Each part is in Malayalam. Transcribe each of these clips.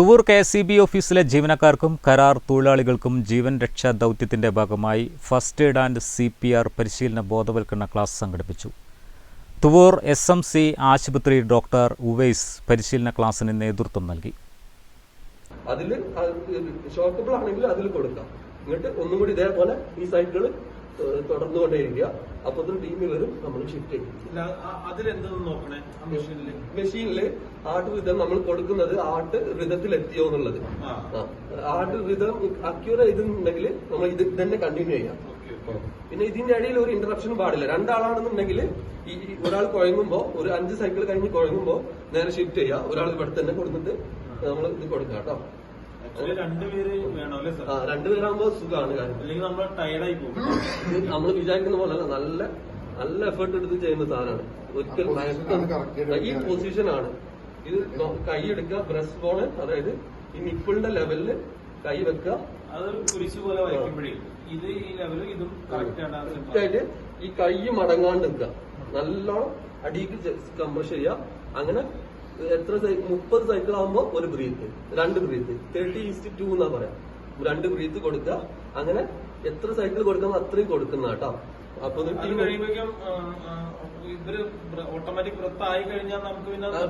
Thuvvur K S C B ഓഫീസിലെ ജീവനക്കാർക്കും കരാർ തൊഴിലാളികൾക്കും ജീവൻ രക്ഷാ ദൗത്യത്തിന്റെ ഭാഗമായി first aid and C P R പരിശീലന ബോധവൽക്കരണ ക്ലാസ് സംഘടിപ്പിച്ചു. തുവൂർ എസ് എം സി ആശുപത്രി ഡോക്ടർ ഉവൈസ് പരിശീലന ക്ലാസ്സിന് നേതൃത്വം നൽകി. അതിൽ ഷോക്കബിൾ ആണെങ്കിൽ അതിൽ കൊടുക്കാം. എന്നിട്ട് ഒന്നും കൂടി ഇതേപോലെ ഈ സൈക്കിൾ തുടർന്നുകൊണ്ടേയിരിക്കുക. അപ്പൊ ടീമിൽ വരും നമ്മൾ ഷിഫ്റ്റ് ചെയ്യും. മെഷീനിൽ മെഷീനിൽ ആട്ട് റിതം നമ്മൾ കൊടുക്കുന്നത് ആട്ട് റിതത്തിൽ എത്തിയോ എന്നുള്ളത്. ആ. ആ. ആട്ട് റിതം അക്യൂറ ഇതുണ്ടെങ്കിൽ നമ്മൾ ഇത് തന്നെ കണ്ടിന്യൂ ചെയ്യാം. പിന്നെ ഇതിന്റെ ഇടയിൽ ഒരു ഇന്ററപ്ഷൻ പാടില്ല. രണ്ടാളാണെന്നുണ്ടെങ്കിൽ ഈ ഈ ഒരാൾ കുഴങ്ങുമ്പോ ഒരു അഞ്ച് സൈക്കിൾ കഴിഞ്ഞ് കുഴങ്ങുമ്പോ നേരെ ഷിഫ്റ്റ് ചെയ്യാം ഒരാൾ ഇവിടെ തന്നെ കൊടുത്തിട്ട് നമ്മൾ ഇത് കൊടുക്കാം കേട്ടോ. രണ്ടുപേരാകുമ്പോ സുഖമാണ് കാര്യം. അല്ലെങ്കിൽ നമ്മൾ ടയർഡായി പോകും. നമ്മൾ വിചാരിക്കുന്ന പോലെ നല്ല നല്ല എഫേർട്ട് എടുത്ത് ചെയ്യുന്ന സാധനമാണ്. ഒരിക്കലും ഈ പൊസിഷനാണ് ഇത് കൈ എടുക്കുക ബ്രസ്റ്റ് ബോണ് അതായത് ഈ നിപ്പിളിന്റെ ലെവലിൽ കൈ വെക്കുക. അത് കുരിശ് പോലെ വയ്ക്കുമ്പോഴേ ഇത് ഈ ലെവൽ ഇതും കറക്റ്റ് ഈ കൈ മടങ്ങാണ്ട് നിൽക്കുക. നല്ലോണം അടിക്ക് കംപ്രസ് ചെയ്യുക. അങ്ങനെ എത്ര സൈക്കിൾ മുപ്പത് സൈക്കിൾ ആകുമ്പോൾ ഒരു ബ്രീത്ത് രണ്ട് ബ്രീത്ത്. തേർട്ടി ഈസ്റ്റ് ടു എന്നാ പറയാം. രണ്ട് ബ്രീത്ത് കൊടുക്കുക. അങ്ങനെ എത്ര സൈക്കിൾ കൊടുക്കുന്ന അത്രയും കൊടുക്കുന്ന കേട്ടോ. അപ്പൊ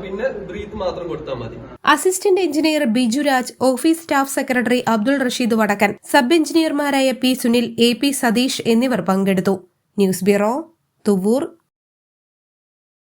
പിന്നെ ബ്രീത്ത് മാത്രം കൊടുത്താൽ മതി. Assistant engineer Biju Raj office staff secretary Abdul Rasheed Vadakkan sub എഞ്ചിനീയർമാരായ P Sunil A P Satheesh എന്നിവർ പങ്കെടുത്തു. News bureau Thuvvur.